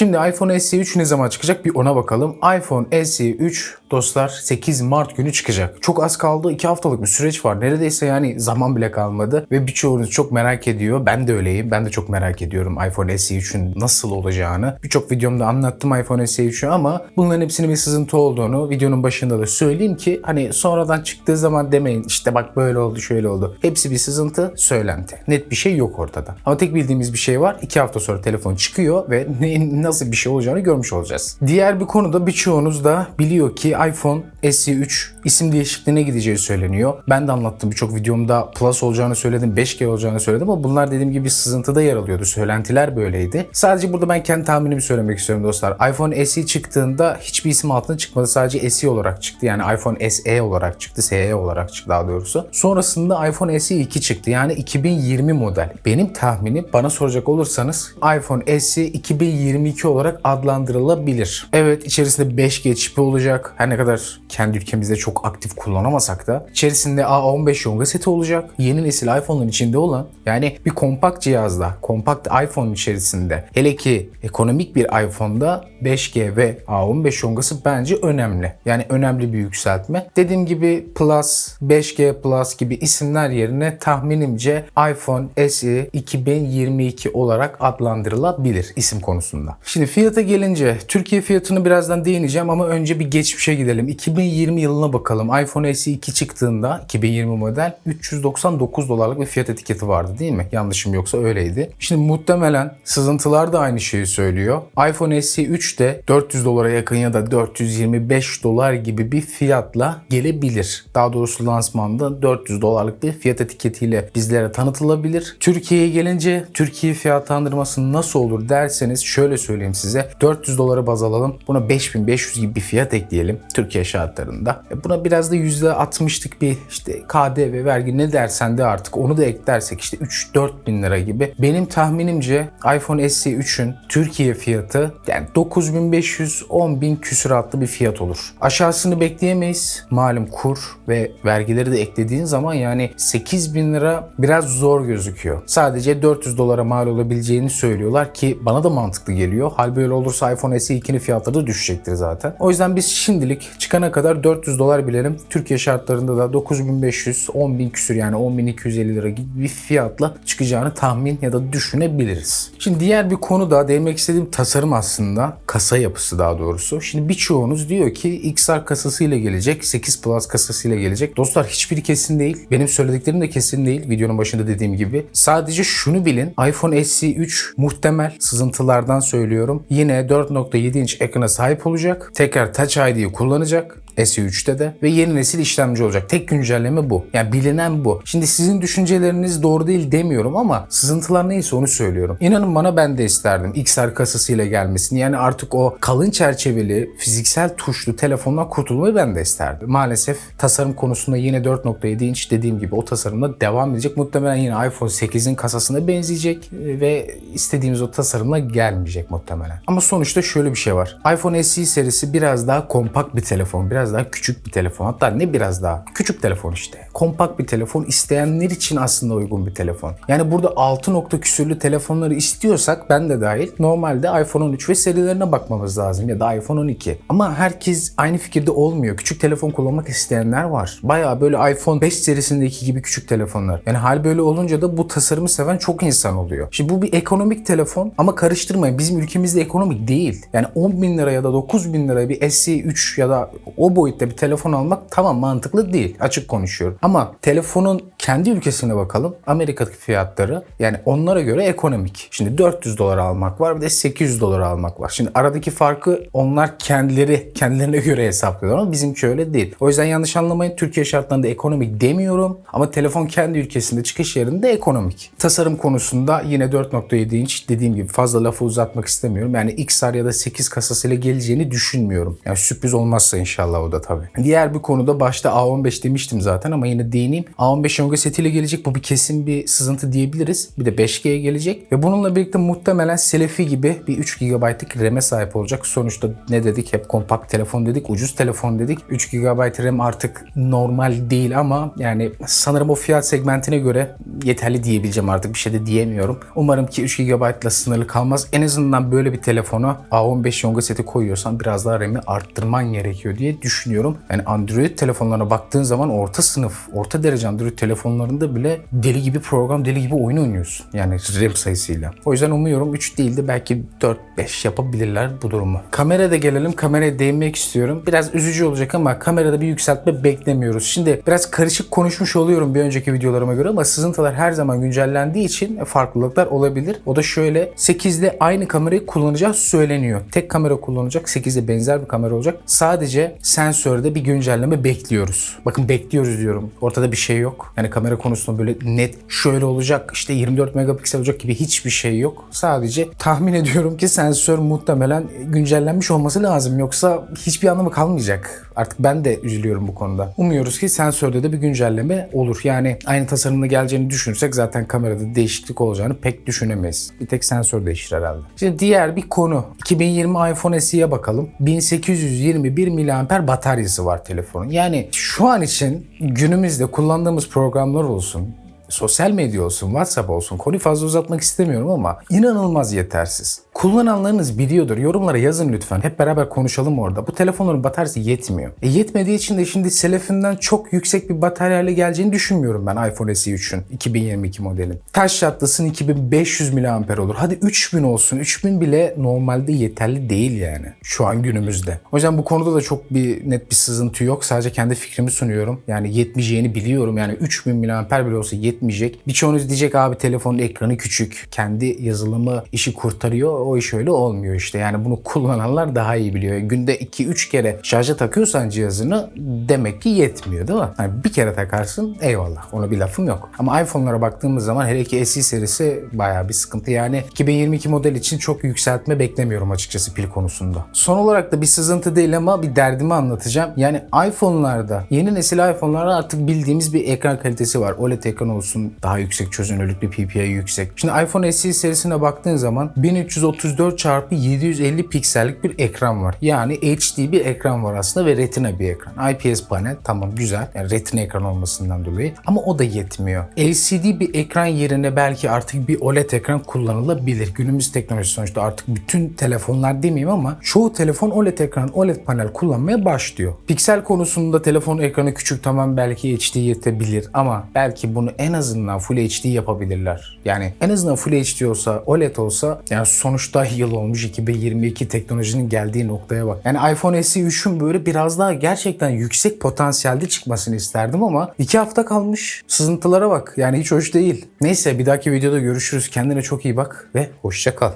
Şimdi iPhone SE 3 ne zaman çıkacak bir ona bakalım. iPhone SE 3 dostlar 8 Mart günü çıkacak. Çok az kaldı. 2 haftalık bir süreç var. Neredeyse yani zaman bile kalmadı. Ve birçoğunuz çok merak ediyor. Ben de öyleyim. Ben de çok merak ediyorum iPhone SE 3'ün nasıl olacağını. Birçok videomda anlattım iPhone SE 3'ü ama bunların hepsinin bir sızıntı olduğunu videonun başında da söyleyeyim ki hani sonradan çıktığı zaman demeyin işte bak böyle oldu şöyle oldu. Hepsi bir sızıntı söylenti. Net bir şey yok ortada. Ama tek bildiğimiz bir şey var. 2 hafta sonra telefon çıkıyor ve ne, nasıl bir şey olacağını görmüş olacağız. Diğer bir konuda birçoğunuz da biliyor ki iPhone SE 3 isim değişikliğine gideceği söyleniyor. Ben de anlattım birçok videomda Plus olacağını söyledim, 5G olacağını söyledim ama bunlar dediğim gibi sızıntıda yer alıyordu. Söylentiler böyleydi. Sadece burada ben kendi tahminimi söylemek istiyorum dostlar. iPhone SE çıktığında hiçbir isim altına çıkmadı. Sadece SE olarak çıktı. Yani iPhone SE olarak çıktı. SE olarak çıktı daha doğrusu. Sonrasında iPhone SE 2 çıktı. Yani 2020 model. Benim tahminim bana soracak olursanız iPhone SE 2022 olarak adlandırılabilir. Evet içerisinde 5G çipi olacak. Ne kadar kendi ülkemizde çok aktif kullanamasak da içerisinde A15 yonga seti olacak. Yeni nesil iPhone'ların içinde olan yani bir kompakt cihazda, kompakt iPhone içerisinde hele ki ekonomik bir iPhone'da 5G ve A15 yongası bence önemli. Yani önemli bir yükseltme. Dediğim gibi Plus, 5G Plus gibi isimler yerine tahminimce iPhone SE 2022 olarak adlandırılabilir isim konusunda. Şimdi fiyata gelince Türkiye fiyatını birazdan değineceğim ama önce bir geçmişe gidelim. 2020 yılına bakalım. iPhone SE 2 çıktığında 2020 model 399 dolarlık bir fiyat etiketi vardı değil mi? Yanlışım yoksa öyleydi. Şimdi muhtemelen sızıntılar da aynı şeyi söylüyor. iPhone SE 3 de 400 dolara yakın ya da 425 dolar gibi bir fiyatla gelebilir. Daha doğrusu lansmanda 400 dolarlık bir fiyat etiketiyle bizlere tanıtılabilir. Türkiye'ye gelince Türkiye fiyatlandırması nasıl olur derseniz şöyle söyleyeyim size. 400 dolara baz alalım. Buna 5500 gibi bir fiyat ekleyelim Türkiye şartlarında. E Buna biraz da %60'lık bir işte KDV vergi ne dersen de artık onu da eklersek işte 3-4 bin lira gibi. Benim tahminimce iPhone SE 3'ün Türkiye fiyatı yani 9500-10 bin küsuratlı bir fiyat olur. Aşağısını bekleyemeyiz. Malum kur ve vergileri de eklediğin zaman yani 8 bin lira biraz zor gözüküyor. Sadece 400 dolara mal olabileceğini söylüyorlar ki bana da mantıklı geliyor. Hal böyle olursa iPhone SE 2'nin fiyatları da düşecektir zaten. O yüzden biz şimdilik çıkana kadar 400 dolar bilelim. Türkiye şartlarında da 9500, 10 bin küsür yani 10.250 lira gibi bir fiyatla çıkacağını tahmin ya da düşünebiliriz. Şimdi diğer bir konu da değinmek istediğim tasarım aslında. Kasa yapısı daha doğrusu. Şimdi birçoğunuz diyor ki XR kasasıyla gelecek, 8 Plus kasasıyla gelecek. Dostlar hiçbiri kesin değil. Benim söylediklerim de kesin değil. Videonun başında dediğim gibi. Sadece şunu bilin. iPhone SE 3 muhtemel sızıntılardan söylüyorum. Yine 4.7 inç ekrana sahip olacak. Tekrar Touch ID'yi kullanacak. SE3'te de ve yeni nesil işlemci olacak. Tek güncelleme bu. Yani bilinen bu. Şimdi sizin düşünceleriniz doğru değil demiyorum ama sızıntılar neyse onu söylüyorum. İnanın bana ben de isterdim XR kasasıyla gelmesini. Yani artık o kalın çerçeveli fiziksel tuşlu telefondan kurtulmayı ben de isterdim. Maalesef tasarım konusunda yine 4.7 inç dediğim gibi o tasarımla devam edecek. Muhtemelen yine iPhone 8'in kasasına benzeyecek ve istediğimiz o tasarımla gelmeyecek muhtemelen. Ama sonuçta şöyle bir şey var. iPhone SE serisi biraz daha kompakt bir telefon. Biraz daha küçük bir telefon. Hatta ne biraz daha? Küçük telefon işte. Kompakt bir telefon. isteyenler için aslında uygun bir telefon. Yani burada 6 nokta küsürlü telefonları istiyorsak ben de dahil normalde iPhone 13 ve serilerine bakmamız lazım ya da iPhone 12. Ama herkes aynı fikirde olmuyor. Küçük telefon kullanmak isteyenler var. Baya böyle iPhone 5 serisindeki gibi küçük telefonlar. Yani hal böyle olunca da bu tasarımı seven çok insan oluyor. Şimdi bu bir ekonomik telefon ama karıştırmayın bizim ülkemizde ekonomik değil. Yani 10 bin lira ya da 9 bin liraya bir SE3 ya da o boyutta bir telefon almak tamam mantıklı değil. Açık konuşuyorum. Ama telefonun kendi ülkesine bakalım. Amerika'daki fiyatları yani onlara göre ekonomik. Şimdi 400 dolar almak var bir de 800 dolar almak var. Şimdi aradaki farkı onlar kendileri kendilerine göre hesaplıyorlar ama bizimki öyle değil. O yüzden yanlış anlamayın. Türkiye şartlarında ekonomik demiyorum ama telefon kendi ülkesinde çıkış yerinde ekonomik. Tasarım konusunda yine 4.7 inç dediğim gibi fazla lafı uzatmak istemiyorum. Yani XR ya da 8 kasasıyla geleceğini düşünmüyorum. Yani sürpriz olmazsa inşallah o da tabii. Diğer bir konuda başta A15 demiştim zaten ama yine değineyim. A15 Yonga setiyle gelecek. Bu bir kesin bir sızıntı diyebiliriz. Bir de 5G'ye gelecek. Ve bununla birlikte muhtemelen Selefi gibi bir 3 GB'lık RAM'e sahip olacak. Sonuçta ne dedik? Hep kompakt telefon dedik, ucuz telefon dedik. 3 GB RAM artık normal değil ama yani sanırım o fiyat segmentine göre yeterli diyebileceğim artık bir şey de diyemiyorum. Umarım ki 3 GB ile sınırlı kalmaz. En azından böyle bir telefona A15 Yonga seti koyuyorsan biraz daha RAM'i arttırman gerekiyor diye düşünüyorum. Yani Android telefonlarına baktığın zaman orta sınıf, orta derece Android telefonlarında bile deli gibi program, deli gibi oyun oynuyorsun. Yani RAM sayısıyla. O yüzden umuyorum 3 değil de belki 4-5 yapabilirler bu durumu. Kamerada gelelim. Kameraya değinmek istiyorum. Biraz üzücü olacak ama kamerada bir yükseltme beklemiyoruz. Şimdi biraz karışık konuşmuş oluyorum bir önceki videolarıma göre ama sızıntılar her zaman güncellendiği için farklılıklar olabilir. O da şöyle 8'de aynı kamerayı kullanacağı söyleniyor. Tek kamera kullanacak. 8'de benzer bir kamera olacak. Sadece sensörde bir güncelleme bekliyoruz. Bakın bekliyoruz diyorum. Ortada bir şey yok. Yani kamera konusunda böyle net şöyle olacak işte 24 megapiksel olacak gibi hiçbir şey yok. Sadece tahmin ediyorum ki sensör muhtemelen güncellenmiş olması lazım. Yoksa hiçbir anlamı kalmayacak. Artık ben de üzülüyorum bu konuda. Umuyoruz ki sensörde de bir güncelleme olur. Yani aynı tasarımda geleceğini düşünürsek zaten kamerada değişiklik olacağını pek düşünemeyiz. Bir tek sensör değişir herhalde. Şimdi diğer bir konu. 2020 iPhone SE'ye bakalım. 1821 mAh bataryası var telefonun. Yani şu an için günümüzde kullandığımız programlar olsun, sosyal medya olsun, WhatsApp olsun konuyu fazla uzatmak istemiyorum ama inanılmaz yetersiz. Kullananlarınız biliyordur. Yorumlara yazın lütfen. Hep beraber konuşalım orada. Bu telefonların bataryası yetmiyor. E yetmediği için de şimdi Selefinden çok yüksek bir bataryayla geleceğini düşünmüyorum ben iPhone SE 3'ün 2022 modelin. Taş çatlasın 2500 mAh olur. Hadi 3000 olsun. 3000 bile normalde yeterli değil yani. Şu an günümüzde. O yüzden bu konuda da çok bir net bir sızıntı yok. Sadece kendi fikrimi sunuyorum. Yani yetmeyeceğini biliyorum. Yani 3000 mAh bile olsa yetmeyecek. Birçoğunuz diyecek abi telefonun ekranı küçük. Kendi yazılımı işi kurtarıyor. O iş öyle olmuyor işte. Yani bunu kullananlar daha iyi biliyor. Günde 2-3 kere şarja takıyorsan cihazını demek ki yetmiyor değil mi? Yani bir kere takarsın eyvallah. Ona bir lafım yok. Ama iPhone'lara baktığımız zaman hele ki SE serisi bayağı bir sıkıntı. Yani 2022 model için çok yükseltme beklemiyorum açıkçası pil konusunda. Son olarak da bir sızıntı değil ama bir derdimi anlatacağım. Yani iPhone'larda, yeni nesil iPhone'larda artık bildiğimiz bir ekran kalitesi var. OLED ekran olsun, daha yüksek çözünürlüklü PPI yüksek. Şimdi iPhone SE serisine baktığın zaman 1334 x 750 piksellik bir ekran var. Yani HD bir ekran var aslında ve retina bir ekran. IPS panel tamam güzel. Yani retina ekran olmasından dolayı. Ama o da yetmiyor. LCD bir ekran yerine belki artık bir OLED ekran kullanılabilir. Günümüz teknolojisi sonuçta artık bütün telefonlar demeyeyim ama çoğu telefon OLED ekran, OLED panel kullanmaya başlıyor. Piksel konusunda telefon ekranı küçük tamam belki HD yetebilir ama belki bunu en azından Full HD yapabilirler. Yani en azından Full HD olsa, OLED olsa yani sonuçta yıl olmuş 2022 teknolojinin geldiği noktaya bak. Yani iPhone SE 3'ün böyle biraz daha gerçekten yüksek potansiyelde çıkmasını isterdim ama 2 hafta kalmış. Sızıntılara bak. Yani hiç hoş değil. Neyse bir dahaki videoda görüşürüz. Kendine çok iyi bak ve hoşça kal.